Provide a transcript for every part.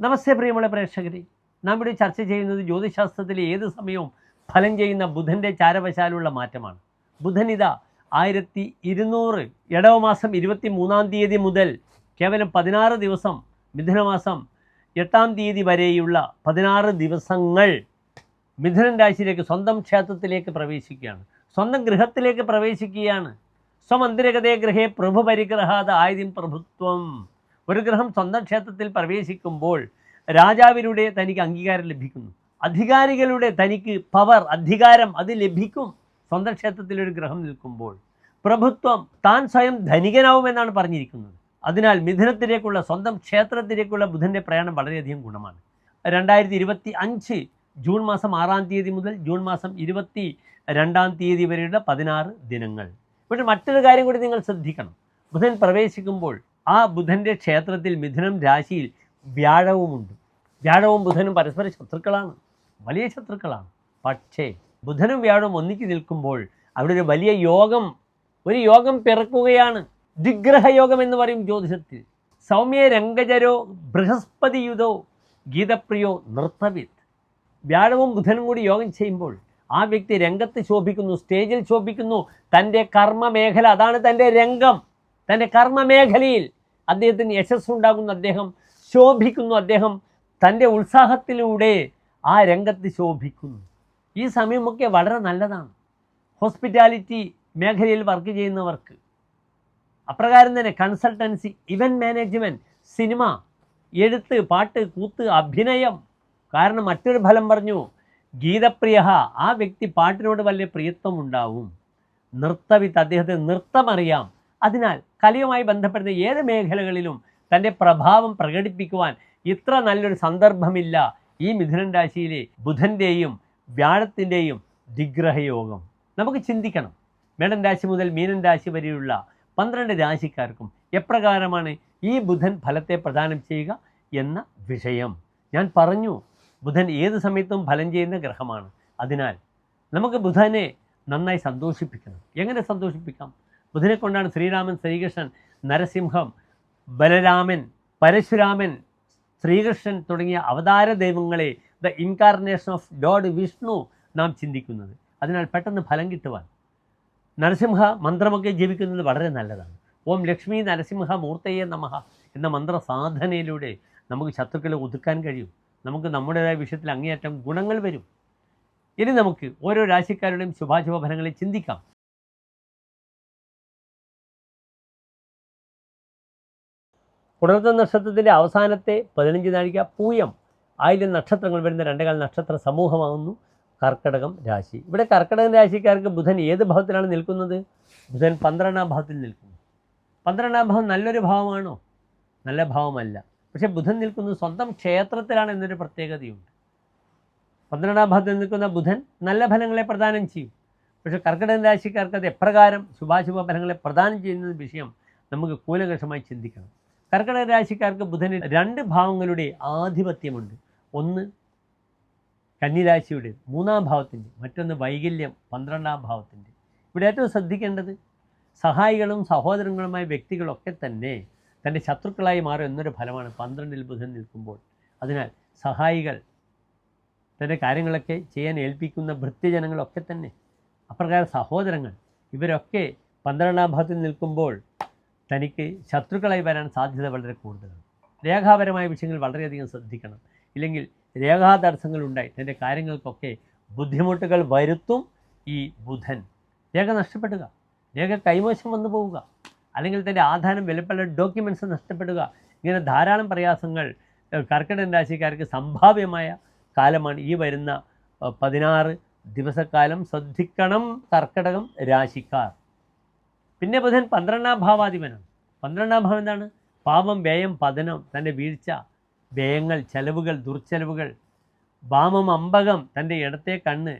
നമസ്തേ പ്രിയമുള്ള പ്രേക്ഷകരെ. നാം ഇവിടെ ചർച്ച ചെയ്യുന്നത് ജ്യോതിശാസ്ത്രത്തിലെ ഏത് സമയവും ഫലം ചെയ്യുന്ന ബുധന്റെ ചാരവശാലുള്ള മാറ്റമാണ്. ബുധൻ ഇതാ ആയിരത്തി ഇരുന്നൂറ് ഇടവമാസം ഇരുപത്തി മൂന്നാം തീയതി മുതൽ കേവലം പതിനാറ് ദിവസം മിഥുനമാസം എട്ടാം തീയതി വരെയുള്ള പതിനാറ് ദിവസങ്ങൾ മിഥുനൻ രാശിയിലേക്ക് സ്വന്തം ക്ഷേത്രത്തിലേക്ക് പ്രവേശിക്കുകയാണ്. സ്വന്തം ഗൃഹത്തിലേക്ക് പ്രവേശിക്കുകയാണ്. സ്വമന്ദിരഗതേ ഗൃഹേ പ്രഭു പരിഗ്രഹാത ആയുധം പ്രഭുത്വം. ഒരു ഗ്രഹം സ്വന്തം ക്ഷേത്രത്തിൽ പ്രവേശിക്കുമ്പോൾ രാജാവിലൂടെ തനിക്ക് അംഗീകാരം ലഭിക്കുന്നു. അധികാരികളുടെ തനിക്ക് പവർ അധികാരം അത് ലഭിക്കും. സ്വന്തം ക്ഷേത്രത്തിൽ ഒരു ഗ്രഹം നിൽക്കുമ്പോൾ പ്രഭുത്വം താൻ സ്വയം ധനികനാവുമെന്നാണ് പറഞ്ഞിരിക്കുന്നത്. അതിനാൽ മിഥുനത്തിലേക്കുള്ള സ്വന്തം ക്ഷേത്രത്തിലേക്കുള്ള ബുധന്റെ പ്രയാണം വളരെയധികം ഗുണമാണ്. രണ്ടായിരത്തി ഇരുപത്തി അഞ്ച് ജൂൺ മാസം ആറാം തീയതി മുതൽ ജൂൺ മാസം ഇരുപത്തി രണ്ടാം തീയതി വരെയുള്ള പതിനാറ് ദിനങ്ങൾ. പക്ഷേ മറ്റൊരു കാര്യം കൂടി നിങ്ങൾ ശ്രദ്ധിക്കണം. ബുധൻ പ്രവേശിക്കുമ്പോൾ ആ ബുധന്റെ ക്ഷേത്രത്തിൽ മിഥുനം രാശിയിൽ വ്യാഴവുമുണ്ട്. വ്യാഴവും ബുധനും പരസ്പര ശത്രുക്കളാണ്. വലിയ ശത്രുക്കളാണ്. പക്ഷേ ബുധനും വ്യാഴവും ഒന്നിച്ച് നിൽക്കുമ്പോൾ അവിടെ ഒരു വലിയ യോഗം ഒരു യോഗം പിറക്കുകയാണ്. ദിഗ്രഹയോഗം എന്ന് പറയും ജ്യോതിഷത്തിൽ. സൗമ്യ രംഗജരോ ബൃഹസ്പതിയുതോ ഗീതപ്രിയോ നൃത്തവിത്ത് വ്യാഴവും ബുധനും കൂടി യോഗം ചെയ്യുമ്പോൾ ആ വ്യക്തി രംഗത്ത് ശോഭിക്കുന്നു സ്റ്റേജിൽ ശോഭിക്കുന്നു. തന്റെ കർമ്മമേഖല അതാണ് തന്റെ രംഗം. തന്റെ കർമ്മമേഖലയിൽ അദ്ദേഹത്തിന് യശസ്സുണ്ടാകുന്നു അദ്ദേഹം ശോഭിക്കുന്നു അദ്ദേഹം തന്റെ ഉത്സാഹത്തിലൂടെ ആ രംഗത്ത് ശോഭിക്കുന്നു. ഈ സമയമൊക്കെ വളരെ നല്ലതാണ്. ഹോസ്പിറ്റാലിറ്റി മേഖലയിൽ വർക്ക് ചെയ്യുന്നവർക്ക്. അപ്രകാരം തന്നെ കൺസൾട്ടൻസി ഇവന്റ് മാനേജ്മെന്റ് സിനിമ എഴുത്ത് പാട്ട് കൂത്ത് അഭിനയം. കാരണം മറ്റൊരു ഫലം പറഞ്ഞു ഗീതപ്രിയ ആ വ്യക്തി പാട്ടിനോട് വലിയ പ്രിയത്വം ഉണ്ടാവും നൃത്തവിത്ത് അദ്ദേഹത്തിന് നൃത്തമറിയാം അതിനാൽ കലയുമായി ബന്ധപ്പെടുന്ന ഏത് മേഖലകളിലും തന്റെ പ്രഭാവം പ്രകടിപ്പിക്കുവാൻ ഇത്ര നല്ലൊരു സന്ദർഭമില്ല ഈ മിഥുനൻ രാശിയിലെ ബുധന്റെയും വ്യാഴത്തിന്റെയും ദിഗ്രഹയോഗം നമുക്ക് ചിന്തിക്കണം. മേടൻ രാശി മുതൽ മീനൻ രാശി വരെയുള്ള പന്ത്രണ്ട് രാശിക്കാർക്കും എപ്രകാരമാണ് ഈ ബുധൻ ഫലത്തെ പ്രദാനം ചെയ്യുക എന്ന വിഷയം. ഞാൻ പറഞ്ഞു ബുധൻ ഏത് സമയത്തും ഫലം ചെയ്യുന്ന ഗ്രഹമാണ്. അതിനാൽ നമുക്ക് ബുധനെ നന്നായി സന്തോഷിപ്പിക്കണം. എങ്ങനെ സന്തോഷിപ്പിക്കാം? ബുധനെ കൊണ്ടാണ് ശ്രീരാമൻ ശ്രീകൃഷ്ണൻ നരസിംഹം ബലരാമൻ പരശുരാമൻ ശ്രീകൃഷ്ണൻ തുടങ്ങിയ അവതാര ദൈവങ്ങളെ the incarnation of God Vishnu നാം ചിന്തിക്കുന്നത്. അതിനാൽ പെട്ടെന്ന് ഫലം കിട്ടുവാൻ. നരസിംഹ മന്ത്രമൊക്കെ ജീവിക്കുന്നത് വളരെ നല്ലതാണ്. ഓം ലക്ഷ്മി നരസിംഹ മൂർത്തയെ നമഃ എന്ന മന്ത്ര സാധനയിലൂടെ നമുക്ക് ശത്രുക്കളെ ഒതുക്കാൻ കഴിയും. നമുക്ക് നമ്മുടേതായ വിഷയത്തിൽ അങ്ങേയറ്റം ഗുണങ്ങൾ വരും. ഇനി നമുക്ക് ഓരോ രാശിക്കാരുടെയും ശുഭാശുഭ ഫലങ്ങളെ ചിന്തിക്കാം. പുണർത്ത നക്ഷത്രത്തിന്റെ അവസാനത്തെ പതിനഞ്ച് നാഴിക പൂയം ആയിരം നക്ഷത്രങ്ങൾ വരുന്ന രണ്ടേകാൽ നക്ഷത്ര സമൂഹമാകുന്നു. കർക്കടകം രാശി. ഇവിടെ കർക്കടകം രാശിക്കാർക്ക് ബുധൻ ഏത് ഭാവത്തിലാണ് നിൽക്കുന്നത്? ബുധൻ പന്ത്രണ്ടാം ഭാവത്തിൽ നിൽക്കുന്നു. പന്ത്രണ്ടാം ഭാവം നല്ലൊരു ഭാവമാണോ? നല്ല ഭാവമല്ല. പക്ഷേ ബുധൻ നിൽക്കുന്നത് സ്വന്തം ക്ഷേത്രത്തിലാണ് എന്നൊരു പ്രത്യേകതയുണ്ട്. പന്ത്രണ്ടാം ഭാവത്തിൽ നിൽക്കുന്ന ബുധൻ നല്ല ഫലങ്ങളെ പ്രദാനം ചെയ്യും. പക്ഷേ കർക്കിടക രാശിക്കാർക്ക് അത് എപ്രകാരം ശുഭാശുഭ ഫലങ്ങളെ പ്രദാനം ചെയ്യുന്ന വിഷയം നമുക്ക് കൂലകഷമായി ചിന്തിക്കണം. കർക്കിടക രാശിക്കാർക്ക് ബുധന് രണ്ട് ഭാവങ്ങളുടെ ആധിപത്യമുണ്ട്. ഒന്ന് കന്നിരാശിയുടെ മൂന്നാം ഭാവത്തിന്റെ മറ്റൊന്ന് വൈകല്യം പന്ത്രണ്ടാം ഭാവത്തിന്റെ. ഇവിടെ ഏറ്റവും ശ്രദ്ധിക്കേണ്ടത് സഹായികളും സഹോദരങ്ങളുമായ വ്യക്തികളൊക്കെ തന്നെ തന്റെ ശത്രുക്കളായി മാറും എന്നൊരു ഫലമാണ് പന്ത്രണ്ടിൽ ബുധൻ നിൽക്കുമ്പോൾ. അതിനാൽ സഹായികൾ തന്റെ കാര്യങ്ങളൊക്കെ ചെയ്യാൻ ഏൽപ്പിക്കുന്ന ഭൃത്യജനങ്ങളൊക്കെ തന്നെ. അപ്രകാര സഹോദരങ്ങൾ ഇവരൊക്കെ പന്ത്രണ്ടാം ഭാഗത്തിൽ നിൽക്കുമ്പോൾ തനിക്ക് ശത്രുക്കളായി വരാൻ സാധ്യത വളരെ കൂടുതലാണ്. രേഖാപരമായ വിഷയങ്ങൾ വളരെയധികം ശ്രദ്ധിക്കണം. ഇല്ലെങ്കിൽ രേഖാ തടസ്സങ്ങളുണ്ടായി തന്റെ കാര്യങ്ങൾക്കൊക്കെ ബുദ്ധിമുട്ടുകൾ വരുത്തും ഈ ബുധൻ. രേഖ നഷ്ടപ്പെടുക. രേഖ കൈമോശം വന്നു പോവുക. അല്ലെങ്കിൽ തന്റെ ആധാരം വിലപ്പെട്ട ഡോക്യുമെന്റ്സ് നഷ്ടപ്പെടുക. ഇങ്ങനെ ധാരാളം പ്രയാസങ്ങൾ കർക്കിടൻ രാശിക്കാർക്ക് സംഭാവ്യമായ കാലമാണ് ഈ വരുന്ന പതിനാറ് ദിവസക്കാലം. ശ്രദ്ധിക്കണം കർക്കിടകം രാശിക്കാർ. പിന്നെ ബുധൻ പന്ത്രണ്ടാം ഭാവാധിപനാണ്. പന്ത്രണ്ടാം ഭാവം എന്താണ്? പാപം വ്യയം പതനം തന്റെ വീഴ്ച വ്യയങ്ങൾ ചെലവുകൾ ദുർച്ചെലവുകൾ വാമം അമ്പകം തന്റെ ഇടത്തെ കണ്ണ്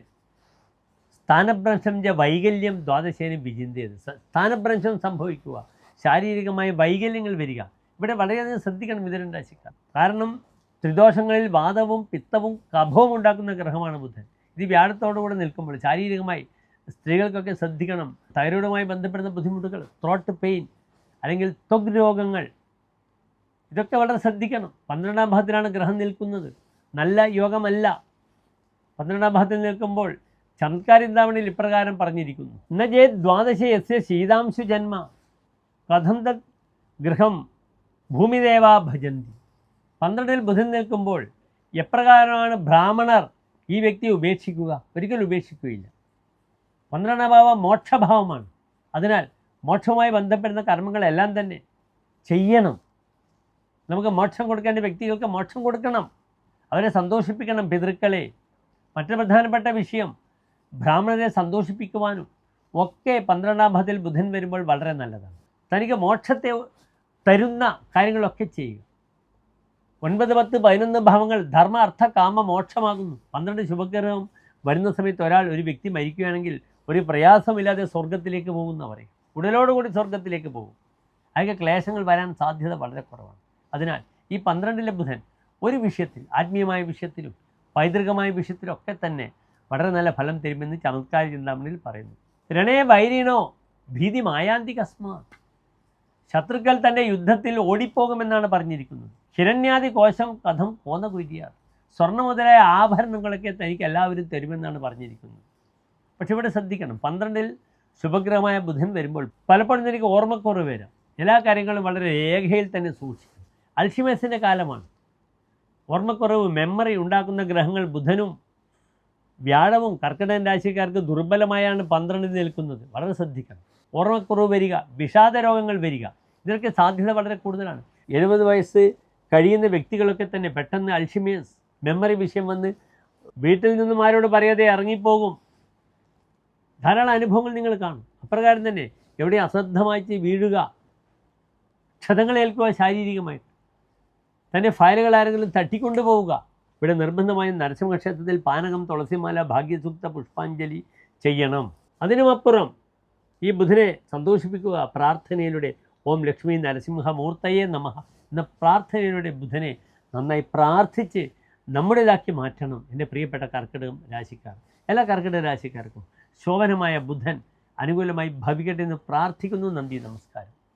സ്ഥാനഭ്രംശം വൈകല്യം ദ്വാദശേന വിചിന്തിയത്. സ്ഥാനഭ്രംശം സംഭവിക്കുക ശാരീരികമായ വൈകല്യങ്ങൾ വരിക. ഇവിടെ വളരെയധികം ശ്രദ്ധിക്കണം മിഥുനൻ രാശിക്കാർ. കാരണം ത്രിദോഷങ്ങളിൽ വാദവും പിത്തവും കഭവും ഉണ്ടാക്കുന്ന ഗ്രഹമാണ് ബുധൻ. ഇത് വ്യാഴത്തോടുകൂടെ നിൽക്കുമ്പോൾ ശാരീരികമായി സ്ത്രീകൾക്കൊക്കെ ശ്രദ്ധിക്കണം. തൈറോയിഡുമായി ബന്ധപ്പെടുന്ന ബുദ്ധിമുട്ടുകൾ ത്രോട്ട് പെയിൻ അല്ലെങ്കിൽ ത്വഗ് രോഗങ്ങൾ ഇതൊക്കെ വളരെ ശ്രദ്ധിക്കണം. പന്ത്രണ്ടാം ഭാഗത്തിലാണ് ഗ്രഹം നിൽക്കുന്നത്. നല്ല യോഗമല്ല. പന്ത്രണ്ടാം ഭാഗത്തിൽ നിൽക്കുമ്പോൾ ചമത്കാരിന്താവണിയിൽ ഇപ്രകാരം പറഞ്ഞിരിക്കുന്നു. ന ചേ ദ്വാദശ യസ്യ ശീതാംശു ജന്മ കഥം തത് ഗൃഹം ഭൂമിദേവാ ഭജന്തി. പന്ത്രണ്ടിൽ ബുധൻ നിൽക്കുമ്പോൾ എപ്രകാരമാണ് ബ്രാഹ്മണർ ഈ വ്യക്തി ഉപേക്ഷിക്കുക? ഒരിക്കലും ഉപേക്ഷിക്കുകയില്ല. പന്ത്രണ്ടാം ഭാവം മോക്ഷഭാവമാണ്. അതിനാൽ മോക്ഷവുമായി ബന്ധപ്പെടുന്ന കർമ്മങ്ങളെല്ലാം തന്നെ ചെയ്യണം. നമുക്ക് മോക്ഷം കൊടുക്കേണ്ട വ്യക്തികൾക്ക് മോക്ഷം കൊടുക്കണം. അവരെ സന്തോഷിപ്പിക്കണം പിതൃക്കളെ. മറ്റു പ്രധാനപ്പെട്ട വിഷയം ബ്രാഹ്മണരെ സന്തോഷിപ്പിക്കുവാനും ഒക്കെ പന്ത്രണ്ടാം ഭാവത്തിൽ ബുധൻ വരുമ്പോൾ വളരെ നല്ലതാണ്. തനിക്ക് മോക്ഷത്തെ തരുന്ന കാര്യങ്ങളൊക്കെ ചെയ്യുക. ഒൻപത് പത്ത് പതിനൊന്ന് ഭാവങ്ങൾ ധർമ്മ അർത്ഥ കാമ മോക്ഷമാകുന്നു. പന്ത്രണ്ട് ശുഭഗ്രഹം വരുന്ന സമയത്ത് ഒരാൾ ഒരു വ്യക്തി മരിക്കുകയാണെങ്കിൽ ഒരു പ്രയാസമില്ലാതെ സ്വർഗത്തിലേക്ക് പോകുന്നവരെ ഉടലോടുകൂടി സ്വർഗത്തിലേക്ക് പോകും. അതൊക്കെ ക്ലേശങ്ങൾ വരാൻ സാധ്യത വളരെ കുറവാണ്. അതിനാൽ ഈ പന്ത്രണ്ടിലെ ബുധൻ ഒരു വിഷയത്തിൽ ആത്മീയമായ വിഷയത്തിലും പൈതൃകമായ വിഷയത്തിലും ഒക്കെ തന്നെ വളരെ നല്ല ഫലം തരുമെന്ന് ചമത്കാര ചിന്താമണിയിൽ പറയുന്നു. രണേ വൈരീണോ? ഭീതി മായാന്തി കസ്മാ ശത്രുക്കൾ തന്റെ യുദ്ധത്തിൽ ഓടിപ്പോകുമെന്നാണ് പറഞ്ഞിരിക്കുന്നത്. ഹിരണ്യാദി കോശം കഥം പോന്ന കുര്യാർ സ്വർണ മുതലായ ആഭരണങ്ങളൊക്കെ തനിക്ക് എല്ലാവരും തരുമെന്നാണ് പറഞ്ഞിരിക്കുന്നത്. പക്ഷെ ഇവിടെ ശ്രദ്ധിക്കണം. പന്ത്രണ്ടിൽ ശുഭഗ്രഹമായ ബുധൻ വരുമ്പോൾ പലപ്പോഴും എനിക്ക് ഓർമ്മക്കുറവ് വരാം. എല്ലാ കാര്യങ്ങളും വളരെ രേഖയിൽ തന്നെ സൂക്ഷിക്കും അൽഷിമേസിന്റെ കാലമാണ്. ഓർമ്മക്കുറവ് മെമ്മറി ഉണ്ടാക്കുന്ന ഗ്രഹങ്ങൾ ബുധനും വ്യാഴവും കർക്കിടകൻ രാശിക്കാർക്ക് ദുർബലമായാണ് പന്ത്രണ്ടിൽ നിൽക്കുന്നത്. വളരെ ശ്രദ്ധിക്കണം. ഓർമ്മക്കുറവ് വരിക വിഷാദ രോഗങ്ങൾ വരിക ഇതിനൊക്കെ സാധ്യത വളരെ കൂടുതലാണ്. എഴുപത് വയസ്സ് കഴിയുന്ന വ്യക്തികളൊക്കെ തന്നെ പെട്ടെന്ന് അൽഷിമേസ് മെമ്മറി വിഷയം വന്ന് വീട്ടിൽ നിന്നും ആരോട് പറയാതെ ഇറങ്ങിപ്പോകും. ധാരാളം അനുഭവങ്ങൾ നിങ്ങൾ കാണും. അപ്രകാരം തന്നെ എവിടെ അശ്രദ്ധമായിട്ട് വീഴുക ക്ഷതങ്ങളേൽക്കുക ശാരീരികമായിട്ട്. തന്നെ ഫയലുകൾ ആരെങ്കിലും തട്ടിക്കൊണ്ടു പോവുക. ഇവിടെ നിർബന്ധമായും നരസിംഹക്ഷേത്രത്തിൽ പാനകം തുളസിമാല ഭാഗ്യസൂക്ത പുഷ്പാഞ്ജലി ചെയ്യണം. അതിനുമപ്പുറം ഈ ബുധനെ സന്തോഷിപ്പിക്കുക പ്രാർത്ഥനയിലൂടെ ഓം ലക്ഷ്മി നരസിംഹ മൂർത്തയെ നമ എന്ന പ്രാർത്ഥനയിലൂടെ ബുധനെ നന്നായി പ്രാർത്ഥിച്ച് നമ്മുടേതാക്കി മാറ്റണം. എന്റെ പ്രിയപ്പെട്ട കർക്കിടകം രാശിക്കാർ എല്ലാ കർക്കിടക രാശിക്കാർക്കും ശോഭനമായ ബുധൻ അനുകൂലമായി ഭവിക്കട്ടെ എന്ന് പ്രാർത്ഥിക്കുന്നു. നന്ദി നമസ്കാരം.